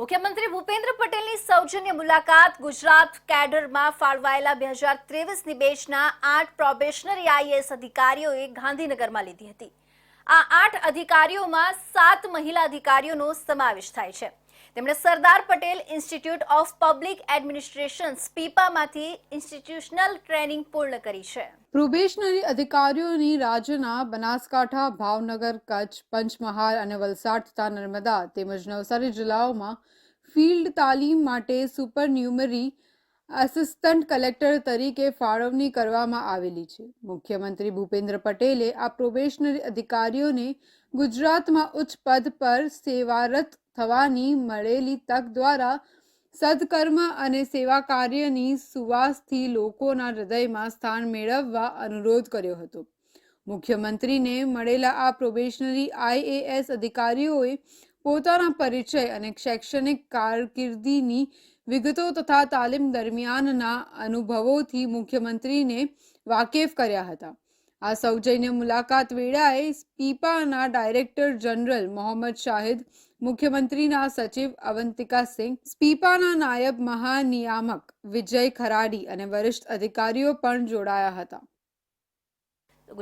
મુખ્યમંત્રી ભૂપેન્દ્ર પટેલની સૌજન્ય મુલાકાત ગુજરાત કેડરમાં ફાળવાયેલા બે હજાર ત્રેવીસની બેચના આઠ પ્રોબેશનરી આઈએએસ અધિકારીઓએ ગાંધીનગરમાં લીધી હતી. આ આઠ અધિકારીઓમાં સાત મહિલા અધિકારીઓનો સમાવેશ થાય છે. તેમણે Sardar Patel institute of public administration સ્પીપામાંથી institutional training પૂર્ણ કરી છે. પ્રોબેશનરી અધિકારીઓની રાજ્યના બનાસકાંઠા, ભાવનગર, કચ્છ, પંચમહાલ અને વલસાડ તથા નર્મદા તેમજ નવસારી જિલ્લાઓમાં ફિલ્ડ તાલીમ માટે સુપરન્યુમરી આસિસ્ટન્ટ કલેક્ટર તરીકે ફાળવણી કરવામાં આવેલી છે. મુખ્યમંત્રી ભૂપેન્દ્ર પટેલે આ પ્રોબેશનરી અધિકારીઓને ગુજરાતમાં ઉચ્ચ પદ પર સેવારત થવાની મળેલી તક દ્વારા સદકર્મ અને સેવા કાર્યની સુવાસથી લોકોના હૃદયમાં સ્થાન મેળવવા અનુરોધ કર્યો હતો. મુખ્યમંત્રીને મળેલા આ પ્રોબેશનરી આઈએએસ અધિકારીઓએ પોતાના પરિચય અને શૈક્ષણિક કારકિર્દીની વિગતો તથા તાલીમ દરમિયાનના અનુભવોથી મુખ્યમંત્રીને વાકેફ કર્યા હતા. આ સૌજન્ય મુલાકાત વેળાએ સ્પીપાના ડાયરેક્ટર જનરલ મોહમ્મદ શાહિદ, મુખ્યમંત્રીના સચિવ અવંતિકા સિંહ સ્પીપાના નાયબ મહાનિયામક વિજય ખરાડી અને વરિષ્ઠ અધિકારીઓ પણ જોડાયા હતા.